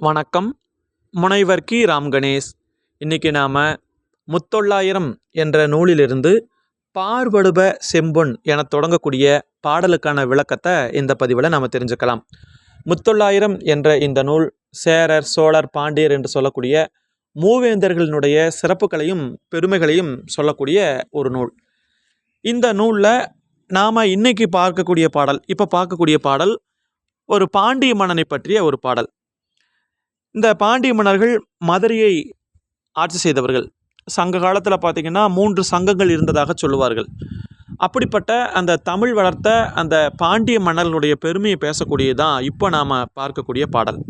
வணக்கம். முனைவர் கி. ராம் கணேஷ். இன்றைக்கி நாம் முத்தொள்ளாயிரம் என்ற நூலிலிருந்து பார்வடுப செம்பொன் என தொடங்கக்கூடிய பாடலுக்கான விளக்கத்தை இந்த பதிவில் நாம் தெரிஞ்சுக்கலாம். முத்தொள்ளாயிரம் என்ற இந்த நூல் சேரர் சோழர் பாண்டியர் என்று சொல்லக்கூடிய மூவேந்தர்களினுடைய சிறப்புகளையும் பெருமைகளையும் சொல்லக்கூடிய ஒரு நூல். இந்த நூலில் நாம் இன்னைக்கு பார்க்கக்கூடிய பாடல் இப்போ பார்க்கக்கூடிய பாடல் ஒரு பாண்டிய மன்னனை பற்றிய ஒரு பாடல். இந்த பாண்டிய மன்னர்கள் மதுரையை ஆட்சி செய்தவர்கள். சங்க காலத்தில் பார்த்திங்கன்னா மூன்று சங்கங்கள் இருந்ததாக சொல்லுவார்கள். அப்படிப்பட்ட அந்த தமிழ் வளர்த்த அந்த பாண்டிய மன்னர்களுடைய பெருமையை பேசக்கூடியதான் இப்போ நாம் பார்க்கக்கூடிய பாடல்.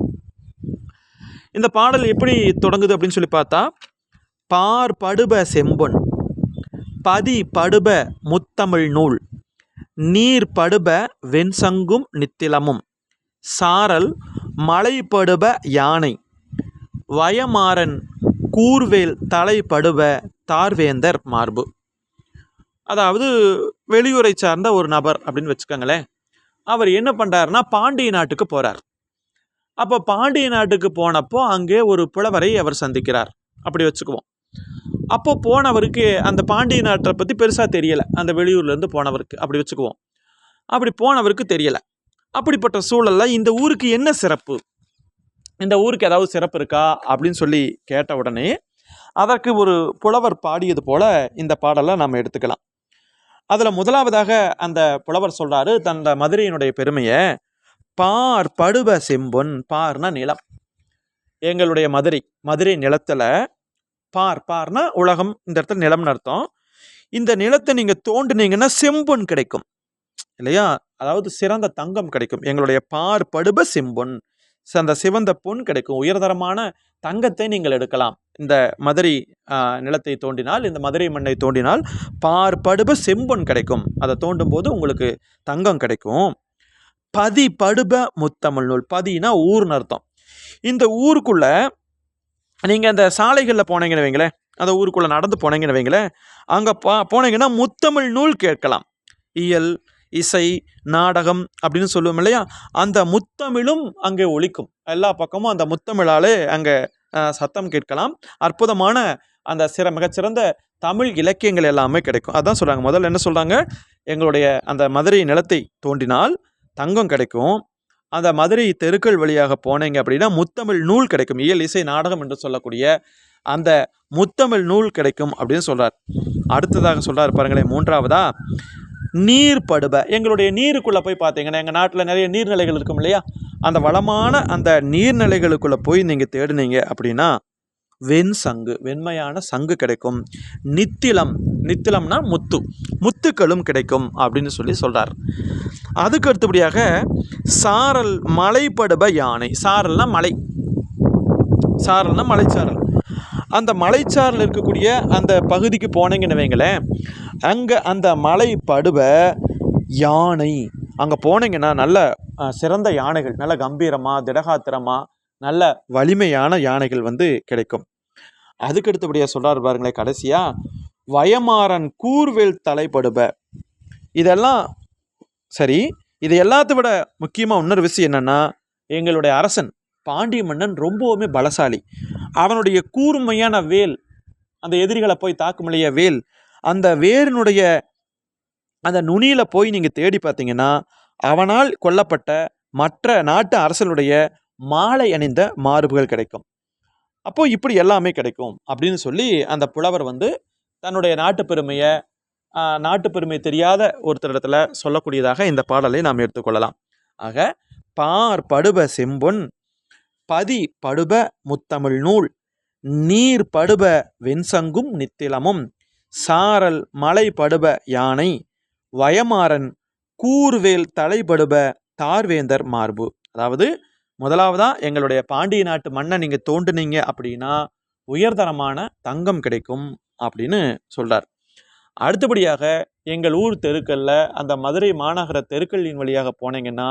இந்த பாடல் எப்படி தொடங்குது அப்படின்னு சொல்லி பார்த்தா பார் படுப செம்பொன் பதி படுப முத்தமிழ் நூல் நீர் படுப வெண்சங்கும் நித்திலமும் சாரல் மலைப்படுப யானை. வயமாறன் கூர்வேல் தலைப்படுப தார்வேந்தர் மார்பு. அதாவது வெளியூரை சார்ந்த ஒரு நபர் அப்படின்னு வச்சுக்கோங்களேன். அவர் என்ன பண்ணுறாருன்னா பாண்டிய நாட்டுக்கு போகிறார் அப்போ பாண்டிய நாட்டுக்கு போனப்போ அங்கே ஒரு புலவரை அவர் சந்திக்கிறார். அப்படி வச்சுக்குவோம். அப்போ போனவருக்கு அந்த பாண்டிய நாட்டை பற்றி பெருசாக தெரியலை. அந்த வெளியூர்லேருந்து போனவருக்கு. அப்படி வச்சுக்குவோம். அப்படி போனவருக்கு தெரியலை. அப்படிப்பட்ட சூழலில் இந்த ஊருக்கு என்ன சிறப்பு? இந்த ஊருக்கு ஏதாவது சிறப்பு இருக்கா? அப்படின்னு சொல்லி கேட்ட உடனே அதற்கு ஒரு புலவர் பாடியது போல இந்த பாடலை நாம் எடுத்துக்கலாம். அதில் முதலாவதாக அந்த புலவர் சொல்கிறாரு தந்த மதுரையினுடைய பெருமையை பார் படுவ செம்பொன் பார்னா நிலம். எங்களுடைய மதுரை மதுரை நிலத்தில் பார் பார்னா உலகம் இந்த இடத்துல நிலம்னு அர்த்தம். இந்த நிலத்தை நீங்கள் தோண்டுனீங்கன்னா செம்பொன் கிடைக்கும். இல்லையா? அதாவது சிறந்த தங்கம் கிடைக்கும். எங்களுடைய பார் படுப செம்பொன் ச- அந்த சிவந்த பொன் கிடைக்கும். உயர்தரமான தங்கத்தை நீங்கள் எடுக்கலாம். இந்த மதுரை நிலத்தை தோண்டினால் இந்த மதுரை மண்ணை தோண்டினால் பார் படுப செம்பொன் கிடைக்கும். அதை தோண்டும் போது உங்களுக்கு தங்கம் கிடைக்கும். பதி படுப முத்தமிழ் நூல். பதினா ஊர்னு அர்த்தம். இந்த ஊருக்குள்ள நீங்கள் அந்த சாலைகளில் போனீங்கன்னு வைங்களேன் அந்த ஊருக்குள்ளே நடந்து போனீங்கன்னு வைங்களேன் அங்கே பா போனீங்கன்னா முத்தமிழ் நூல் கேட்கலாம். இயல் இசை நாடகம் அப்படின்னு சொல்லுவோம் இல்லையா? அந்த முத்தமிழும் அங்கே ஒழிக்கும் எல்லா பக்கமும் அந்த முத்தமிழாலே அங்கே சத்தம் கேட்கலாம். அற்புதமான அந்த சிற மிகச்சிறந்த தமிழ் இலக்கியங்கள் எல்லாமே கிடைக்கும். அதான் சொல்கிறாங்க முதல்ல என்ன சொல்கிறாங்க எங்களுடைய அந்த மதுரை நிலத்தை தோண்டினால் தங்கம் கிடைக்கும். அந்த மதுரை தெருக்கள் வழியாக போனீங்க அப்படின்னா முத்தமிழ் நூல் கிடைக்கும். இயல் இசை நாடகம் என்று சொல்லக்கூடிய அந்த முத்தமிழ் நூல் கிடைக்கும் அப்படின்னு சொல்கிறார் அடுத்ததாக சொல்கிறார் பாருங்களேன். மூன்றாவதா? நீர் படுப. எங்களுடைய நீருக்குள்ளே போய் பார்த்தீங்கன்னா எங்கள் நாட்டில் நிறைய நீர்நிலைகள் இருக்கும் இல்லையா? அந்த வளமான அந்த நீர்நிலைகளுக்குள்ளே போய் நீங்கள் தேடுனீங்க அப்படின்னா வெண் சங்கு வெண்மையான சங்கு கிடைக்கும். நித்திலம் நித்திலம்னா முத்து முத்துக்களும் கிடைக்கும் அப்படின்னு சொல்லி சொல்கிறார் அதுக்கு அடுத்தபடியாக சாரல் மலைப்படுப யானை. சாரல்னா மலை. சாரல்னா மலைச்சாரல். அந்த மலைச்சாரில் இருக்கக்கூடிய அந்த பகுதிக்கு போனீங்கன்னு வைங்களேன் அங்கே அந்த மலை படுவை யானை அங்கே போனீங்கன்னா நல்ல சிறந்த யானைகள் நல்ல கம்பீரமாக திடகாத்திரமாக நல்ல வலிமையான யானைகள் வந்து கிடைக்கும். அதுக்கு அடுத்தபடியாக சொல்கிறார் பாருங்களேன் கடைசியாக வயமாறன் கூர்வேல் தலைப்படுப. இதெல்லாம் சரி இது எல்லாத்த விட முக்கியமாக இன்னொரு விஷயம் என்னென்னா எங்களுடைய அரசன். பாண்டிய மன்னன் ரொம்பவுமே பலசாலி. அவனுடைய கூர்மையான வேல் அந்த எதிரிகளை போய் தாக்குமலைய வேல் அந்த வேரினுடைய அந்த நுனியில் போய் நீங்கள் தேடி பார்த்தீங்கன்னா அவனால் கொல்லப்பட்ட மற்ற நாட்டு அரசனுடைய மாலை அணிந்த மார்புகள் கிடைக்கும். அப்போது இப்படி எல்லாமே கிடைக்கும் அப்படின்னு சொல்லி அந்த புலவர் வந்து தன்னுடைய நாட்டு பெருமையை நாட்டு பெருமை தெரியாத ஒருத்தரிடத்துல சொல்லக்கூடியதாக இந்த பாடலை நாம் எடுத்துக்கொள்ளலாம். ஆக பார் படுப செம்பொன் பதி படுப முத்தமிழ் நூல். நீர் படுப வெண்சங்கும் நித்திலமும். சாரல் மலை படுப யானை. வயமாறன் கூர்வேல் தலைபடுப தார்வேந்தர் மார்பு. அதாவது முதலாவதா எங்களுடைய பாண்டிய நாட்டு மண்ணை நீங்கள் தோண்டுனீங்க அப்படின்னா உயர்தரமான தங்கம் கிடைக்கும் அப்படின்னு சொல்கிறார் அடுத்தபடியாக எங்கள் ஊர் தெருக்களில் அந்த மதுரை மாநகர தெருக்களின் வழியாக போனீங்கன்னா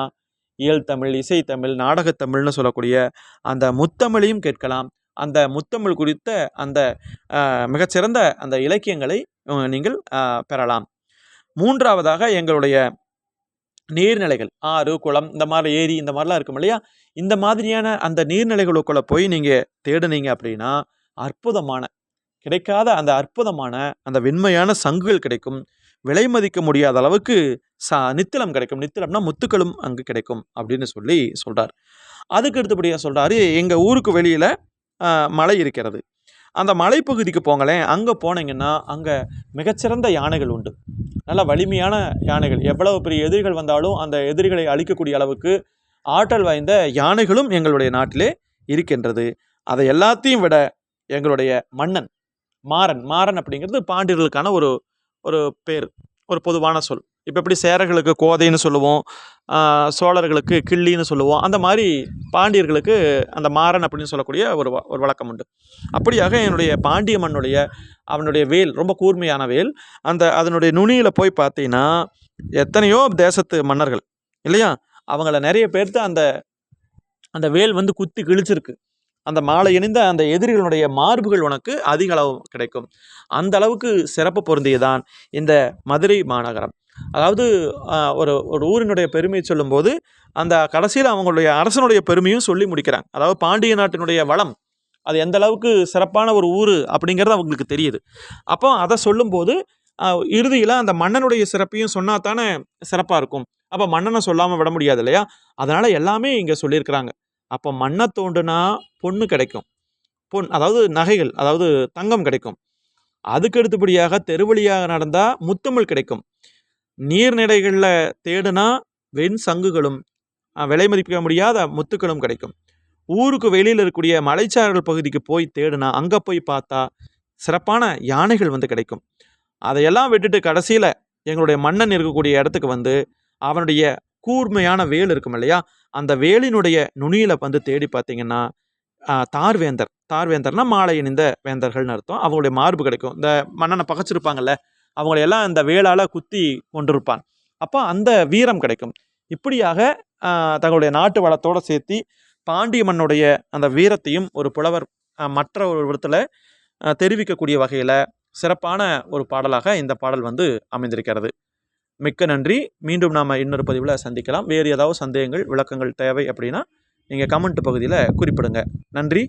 இயல் தமிழ் இசைத்தமிழ் நாடகத்தமிழ்னு சொல்லக்கூடிய அந்த முத்தமிழையும் கேட்கலாம். அந்த முத்தமிழ் குறித்த அந்த மிகச்சிறந்த அந்த இலக்கியங்களை நீங்கள் பெறலாம். மூன்றாவதாக எங்களுடைய நீர்நிலைகள். ஆறு குளம் இந்த மாதிரி ஏரி இந்த மாதிரிலாம் இருக்கும் இல்லையா? இந்த மாதிரியான அந்த நீர்நிலைகளுக்குள்ளே போய் நீங்கள் தேடுனீங்க அப்படின்னா அற்புதமான கிடைக்காத அந்த அற்புதமான அந்த வெண்மையான சங்குகள் கிடைக்கும். விலை மதிக்க முடியாத அளவுக்கு சா நித்திலம் கிடைக்கும். நித்திலம்னா முத்துக்களும் அங்கு கிடைக்கும் அப்படின்னு சொல்லி சொல்கிறார் அதுக்கு அடுத்தபடியாக சொல்கிறாரு எங்கள் ஊருக்கு வெளியில் மலை இருக்கிறது. அந்த மலைப்பகுதிக்கு போங்களேன் அங்கே போனீங்கன்னா அங்கே மிகச்சிறந்த யானைகள் உண்டு. நல்ல வலிமையான யானைகள். எவ்வளவு பெரிய எதிரிகள் வந்தாலும் அந்த எதிரிகளை அழிக்கக்கூடிய அளவுக்கு ஆற்றல் வாய்ந்த யானைகளும் எங்களுடைய நாட்டிலே இருக்கின்றது. அதை எல்லாத்தையும் விட எங்களுடைய மன்னன் மாறன் மாறன் அப்படிங்கிறது பாண்டியர்களுக்கான ஒரு ஒரு பேர் ஒரு பொதுவான சொல். இப்போ எப்படி சேரர்களுக்கு கோதைன்னு சொல்லுவோம் சோழர்களுக்கு கிள்ளின்னு சொல்லுவோம் அந்த மாதிரி பாண்டியர்களுக்கு அந்த மாறன் அப்படின்னு சொல்லக்கூடிய ஒரு வ- ஒரு வழக்கம் உண்டு. அப்படியாக என்னுடைய பாண்டிய மண்ணுடைய அவனுடைய வேல் ரொம்ப கூர்மையான வேல் அந்த அதனுடைய நுனியில் போய் பார்த்தீங்கன்னா எத்தனையோ தேசத்து மன்னர்கள் இல்லையா? அவங்கள நிறைய பேர்த்து அந்த அந்த வேல் வந்து குத்தி கிழிச்சிருக்கு. அந்த மாலை இணைந்த அந்த எதிரிகளுடைய மார்புகள் உனக்கு அதிக அளவு கிடைக்கும். அந்த அளவுக்கு சிறப்பு பொருந்தியதான் இந்த மதுரை மாநகரம். அதாவது ஒரு ஒரு ஊரினுடைய பெருமையை சொல்லும்போது அந்த கடைசியில் அவங்களுடைய அரசனுடைய பெருமையும் சொல்லி முடிக்கிறாங்க. அதாவது பாண்டிய நாட்டினுடைய வளம் அது எந்த அளவுக்கு சிறப்பான ஒரு ஊர் அப்படிங்கிறது அவங்களுக்கு தெரியுது. அப்போ அதை சொல்லும்போது இறுதியில் அந்த மன்னனுடைய சிறப்பையும் சொன்னா தானே சிறப்பாக இருக்கும். அப்போ மன்னனை சொல்லாமல் விட முடியாது இல்லையா? அதனால் எல்லாமே இங்கே சொல்லியிருக்கிறாங்க. அப்போ மண்ணை தோண்டுனா பொண்ணு கிடைக்கும். பொன் அதாவது நகைகள் அதாவது தங்கம் கிடைக்கும். அதுக்கு அடுத்தபடியாக தெருவழியாக நடந்தால் முத்தமிழ் கிடைக்கும். நீர்நிலைகளில் தேடுனா வெண் சங்குகளும் விலை மதிப்பிக்க முடியாத முத்துக்களும் கிடைக்கும். ஊருக்கு வெளியில் இருக்கக்கூடிய மலைச்சாரல் பகுதிக்கு போய் தேடுனா அங்கே போய் பார்த்தா சிறப்பான யானைகள் வந்து கிடைக்கும். அதையெல்லாம் விட்டுட்டு கடைசியில் எங்களுடைய மன்னன் இருக்கக்கூடிய இடத்துக்கு வந்து அவனுடைய கூர்மையான வேல் இருக்கும் இல்லையா? அந்த வேலினுடைய நுனியில் வந்து தேடி பார்த்தீங்கன்னா தார்வேந்தர். தார்வேந்தர்னா மாலை இணைந்த வேந்தர்கள்னு அர்த்தம். அவங்களுடைய மார்பு கிடைக்கும். இந்த மன்னனை பகைச்சிருப்பாங்கல்ல அவங்களையெல்லாம் அந்த வேலால் குத்தி கொண்டிருப்பான் அப்போ அந்த வீரம் கிடைக்கும். இப்படியாக தங்களுடைய நாட்டு வளத்தோடு சேர்த்து பாண்டிய மண்ணுடைய அந்த வீரத்தையும் ஒரு புலவர் மற்ற ஒரு விடத்தில் தெரிவிக்கக்கூடிய வகையில் சிறப்பான ஒரு பாடலாக இந்த பாடல் வந்து அமைந்திருக்கிறது. மிக்க நன்றி. மீண்டும் நாம் இன்னொரு பதிவில் சந்திக்கலாம். வேறு ஏதாவது சந்தேகங்கள் விளக்கங்கள் தேவை அப்படின்னா நீங்கள் கமெண்ட் பகுதியில் குறிப்பிடுங்க. நன்றி.